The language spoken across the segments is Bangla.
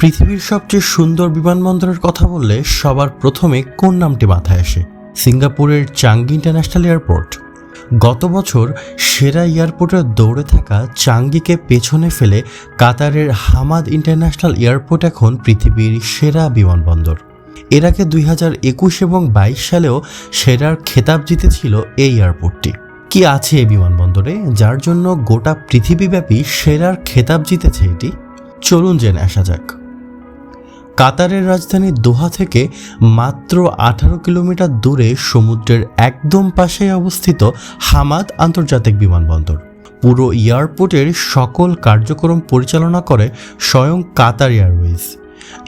পৃথিবীর সবচেয়ে সুন্দর বিমানবন্দরের কথা বললে সবার প্রথমে কোন নামটি মাথায় আসে? সিঙ্গাপুরের চাঙ্গি ইন্টারন্যাশনাল এয়ারপোর্ট। গত বছর সেরা এয়ারপোর্টের দৌড়ে থাকা চাঙ্গিকে পেছনে ফেলে কাতারের হামাদ ইন্টারন্যাশনাল এয়ারপোর্ট এখন পৃথিবীর সেরা বিমানবন্দর। এর আগে দুই হাজার একুশ এবং বাইশ সালেও সেরার খেতাব জিতেছিল এই এয়ারপোর্টটি। কি আছে এই বিমানবন্দরে, যার জন্য গোটা পৃথিবীব্যাপী সেরার খেতাব জিতেছে এটি? চলুন জেনে আসা যাক। কাতারের রাজধানী দোহা থেকে মাত্র আঠারো কিলোমিটার দূরে সমুদ্রের একদম পাশেই অবস্থিত হামাদ আন্তর্জাতিক বিমানবন্দর। পুরো এয়ারপোর্টের সকল কার্যক্রম পরিচালনা করে স্বয়ং কাতার এয়ারওয়েজ।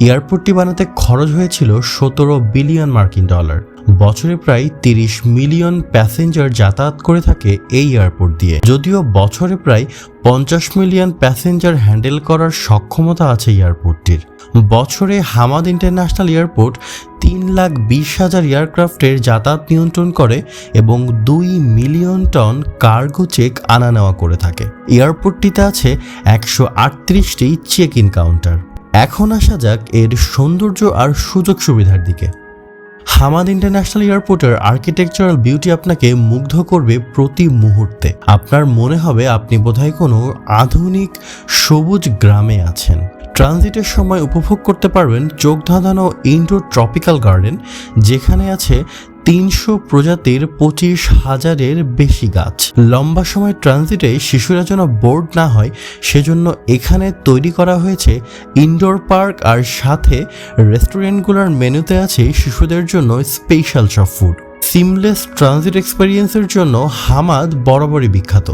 এয়ারপোর্টটি বানাতে খরচ হয়েছিল সতেরো বিলিয়ন মার্কিন ডলার। বছরে প্রায় তিরিশ মিলিয়ন প্যাসেঞ্জার যাতায়াত করে থাকে এই এয়ারপোর্ট দিয়ে। যদিও বছরে প্রায় পঞ্চাশ মিলিয়ন প্যাসেঞ্জার হ্যান্ডেল করার সক্ষমতা আছে এয়ারপোর্টটির। বছরে হামাদ ইন্টারন্যাশনাল এয়ারপোর্ট তিন লাখ বিশ হাজার এয়ারক্রাফটের যাতায়াত নিয়ন্ত্রণ করে এবং দুই মিলিয়ন টন কার্গো চেক আনা নেওয়া করে থাকে। এয়ারপোর্টটিতে আছে একশো আটত্রিশটি চেক ইন কাউন্টার এখন আসা যাক এর সৌন্দর্য আর সুযোগ সুবিধার দিকে। হামাদ ইন্টারন্যাশনাল এয়ারপোর্টের আর্কিটেকচারাল বিউটি আপনাকে মুগ্ধ করবে প্রতি মুহূর্তে। আপনার মনে হবে আপনি বোধহয় কোনো আধুনিক সবুজ গ্রামে আছেন। ট্রানজিটের সময় উপভোগ করতে পারবেন চোখ ধাঁধানো ইন্ডোর ট্রপিক্যাল গার্ডেন, যেখানে আছে তিনশো প্রজাতির পঁচিশ হাজারের বেশি গাছ। লম্বা সময় ট্রানজিটে শিশুরা যেন বোর্ড না হয়, সেজন্য এখানে তৈরি করা হয়েছে ইনডোর পার্ক আর সাথে রেস্টুরেন্টগুলোর মেনুতে আছে শিশুদের জন্য স্পেশাল সব ফুড। সিমলেস ট্রানজিট এক্সপেরিয়েন্সের জন্য হামাদ বরাবরই বিখ্যাত।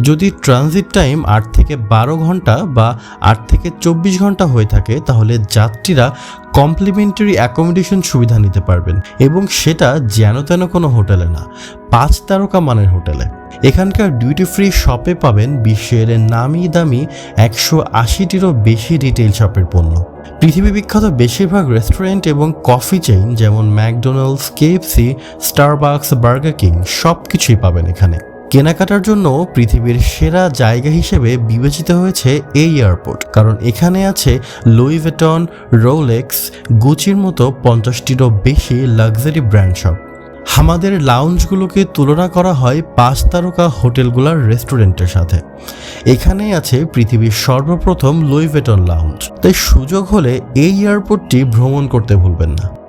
যদি ট্রানজিট টাইম আট থেকে বারো ঘণ্টা বা আট থেকে চব্বিশ ঘণ্টা হয়ে থাকে, তাহলে যাত্রীরা কমপ্লিমেন্টারি অ্যাকোমোডেশন সুবিধা নিতে পারবেন এবং সেটা যেন তেন কোনো হোটেলে না, পাঁচ তারকা মানের হোটেলে। এখানকার ডিউটি ফ্রি শপে পাবেন বিশ্বের নামি দামি একশো আশিটিরও বেশি রিটেল শপের পণ্য। পৃথিবী বিখ্যাত বেশিরভাগ রেস্টুরেন্ট এবং কফি চেইন যেমন McDonald's KFC Starbucks Burger King সব কিছুই পাবেন এখানে। কেনাকাটার জন্য পৃথিবীর সেরা জায়গা হিসেবে বিবেচিত হয়েছে এই এয়ারপোর্ট কারণ এখানে আছে লুইভেটন রোলেক্স গুচির মতো পঞ্চাশটিরও বেশি লাক্সারি ব্র্যান্ড শপ আমাদের লাউঞ্জগুলোকে তুলনা করা হয় পাঁচ তারকা হোটেলগুলোর রেস্টুরেন্টের সাথে। এখানে আছে পৃথিবীর সর্বপ্রথম লুইভেটন লাউঞ্জ তাই সুযোগ হলে এই এয়ারপোর্টটি ভ্রমণ করতে ভুলবেন না।